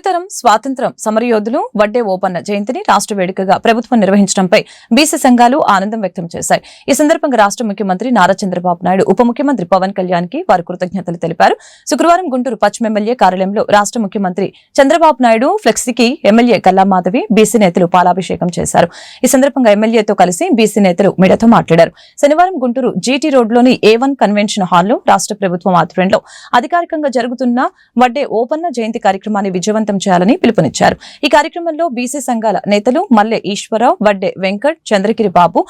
తొలితరం స్వాతంత్రం సమరయోధులు వడ్డే ఓపన్న జయంతిని రాష్ట్ర వేడుకగా ప్రభుత్వం నిర్వహించడంపై బీసీ సంఘాలు ఆనందం వ్యక్తం చేశాయి. ఈ సందర్భంగా రాష్ట్ర ముఖ్యమంత్రి నారా చంద్రబాబు నాయుడు ఉప ముఖ్యమంత్రి పవన్ కళ్యాణ్కి వారు కృతజ్ఞతలు తెలిపారు. శుక్రవారం గుంటూరు పశ్చిమ ఎమ్మెల్యే కార్యాలయంలో రాష్ట్ర ముఖ్యమంత్రి చంద్రబాబు నాయుడు ఫ్లెక్సీకి ఎమ్మెల్యే గల్లా మాధవి బీసీ నేతలు పాలాభిషేకం చేశారు. ఈ సందర్భంగా ఎమ్మెల్యేతో కలిసి బీసీ నేతలు మీడియాతో మాట్లాడారు. శనివారం గుంటూరు జీటీ రోడ్లోని ఏ వన్ కన్వెన్షన్ హాల్లో రాష్ట్ర ప్రభుత్వం ఆధ్వర్యంలో అధికారికంగా జరుగుతున్న వడ్డే ఓపన్న జయంతి కార్యక్రమాన్ని విజయవంతం చేయాలని పిలుపునిచ్చారు. ఈ కార్యక్రమంలో బీసీ సంఘాల నేతలు మల్లె ఈశ్వరరావు వడ్డే వెంకట్ చంద్రగిరి బాబు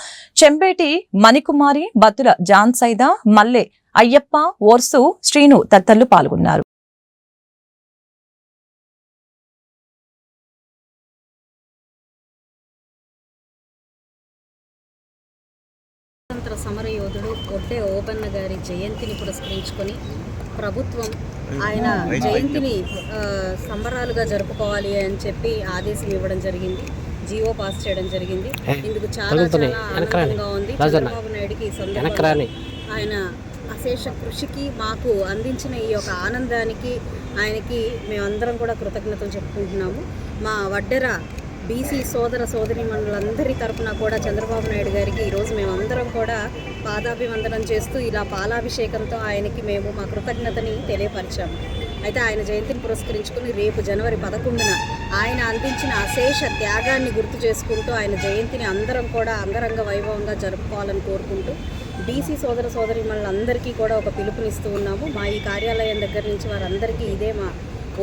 చెంబేటి మణికుమారి బత్తుల జాన్ సైదా మల్లె అయ్యప్ప ఓర్సు శ్రీను తదితరులు పాల్గొన్నారు. సమరయోధుడు ఒడ్డే ఓబన్న గారి జయంతిని పురస్కరించుకొని ప్రభుత్వం ఆయన జయంతిని సంబరాలుగా జరుపుకోవాలి అని చెప్పి ఆదేశం ఇవ్వడం జరిగింది. జీవో పాస్ చేయడం జరిగింది. ఇందుకు చాలా చాలా ఆనందంగా ఉంది. చంద్రబాబు నాయుడుకి ఆయన అశేష కృషికి మాకు అందించిన ఈ యొక్క ఆనందానికి ఆయనకి మేమందరం కూడా కృతజ్ఞతలు చెప్పుకుంటున్నాము. మా వడ్డెర బీసీ సోదర సోదరి మండలందరి తరఫున కూడా చంద్రబాబు నాయుడు గారికి ఈరోజు మేమందరం కూడా పాదాభివందనం చేస్తూ ఇలా పాలాభిషేకంతో ఆయనకి మేము మా కృతజ్ఞతని తెలియపరిచాము. అయితే ఆయన జయంతిని పురస్కరించుకుని రేపు జనవరి పదకొండున ఆయన అందించిన అశేష త్యాగాన్ని గుర్తు చేసుకుంటూ ఆయన జయంతిని అందరం కూడా అంగరంగ వైభవంగా జరుపుకోవాలని కోరుకుంటూ బీసీ సోదర సోదరి అందరికీ కూడా ఒక పిలుపునిస్తూ ఉన్నాము. మా ఈ కార్యాలయం దగ్గర నుంచి వారందరికీ ఇదే మా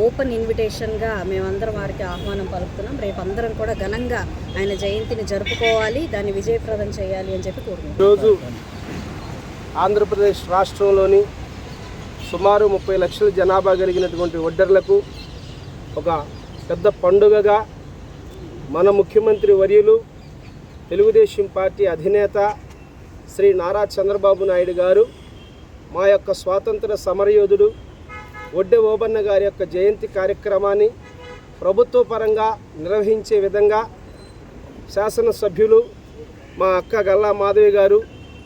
ఓపెన్ ఇన్విటేషన్గా మేమందరం వారికి ఆహ్వానం పలుకుతున్నాం. రేపు అందరం కూడా ఘనంగా ఆయన జయంతిని జరుపుకోవాలి దాన్ని విజయప్రదం చేయాలి అని చెప్పి కోరుకుంటున్నాం. ఈరోజు ఆంధ్రప్రదేశ్ రాష్ట్రంలోని సుమారు ముప్పై లక్షల జనాభా కలిగినటువంటి ఒడ్డర్లకు ఒక పెద్ద పండుగగా మన ముఖ్యమంత్రి వర్యులు తెలుగుదేశం పార్టీ అధినేత శ్రీ నారా చంద్రబాబు నాయుడు గారు మా యొక్క స్వాతంత్ర సమరయోధుడు ఒడ్డె ఓబన్న గారి యొక్క జయంతి కార్యక్రమాన్ని ప్రభుత్వ పరంగా నిర్వహించే విధంగా శాసనసభ్యులు మా అక్క గల్లా మాధవి గారు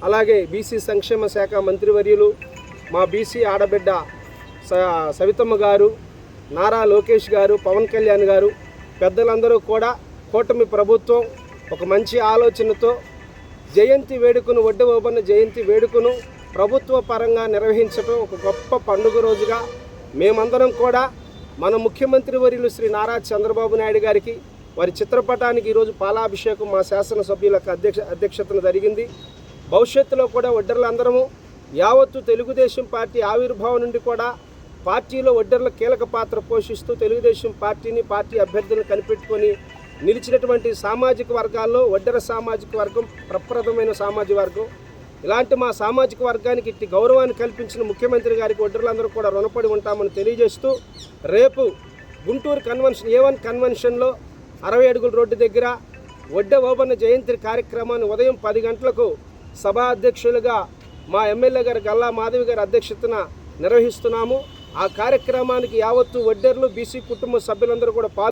అలాగే బీసీ సంక్షేమ శాఖ మంత్రివర్యులు మా బీసీ ఆడబిడ్డ స సవితమ్మ గారు నారా లోకేష్ గారు పవన్ కళ్యాణ్ గారు పెద్దలందరూ కూడా కూటమి ప్రభుత్వం ఒక మంచి ఆలోచనతో జయంతి వేడుకను ఒడ్డు ఓబన్న జయంతి వేడుకను ప్రభుత్వ పరంగా నిర్వహించడం ఒక గొప్ప పండుగ రోజుగా మేమందరం కూడా మన ముఖ్యమంత్రి వర్యులు శ్రీ నారా చంద్రబాబు నాయుడు గారికి వారి చిత్రపటానికి ఈరోజు పాలాభిషేకం మా శాసనసభ్యుల అధ్యక్ష అధ్యక్షతన జరిగింది. భవిష్యత్తులో కూడా ఒడ్డర్లందరము యావత్తు తెలుగుదేశం పార్టీ ఆవిర్భావం నుండి కూడా పార్టీలో ఒడ్డర్ల కీలక పాత్ర పోషిస్తూ తెలుగుదేశం పార్టీని పార్టీ అభ్యర్థులను కనిపెట్టుకొని నిలిచినటువంటి సామాజిక వర్గాల్లో ఒడ్డర సామాజిక వర్గం ప్రప్రదమైన సామాజిక వర్గం. ఇలాంటి మా సామాజిక వర్గానికి ఇట్టి గౌరవాన్ని కల్పించిన ముఖ్యమంత్రి గారికి ఒడ్డర్లందరూ కూడా రుణపడి ఉంటామని తెలియజేస్తూ రేపు గుంటూరు కన్వెన్షన్ ఏ వన్ కన్వెన్షన్లో అరవై అడుగుల రోడ్డు దగ్గర ఒడ్డె ఓబన్న జయంతి కార్యక్రమాన్ని ఉదయం పది గంటలకు సభా అధ్యక్షులుగా మా ఎమ్మెల్యే గారు గల్లా మాధవి గారి అధ్యక్షతన నిర్వహిస్తున్నాము. ఆ కార్యక్రమానికి యావత్తు ఒడ్డెర్లు బీసీ కుటుంబ సభ్యులందరూ కూడా పాల్గొ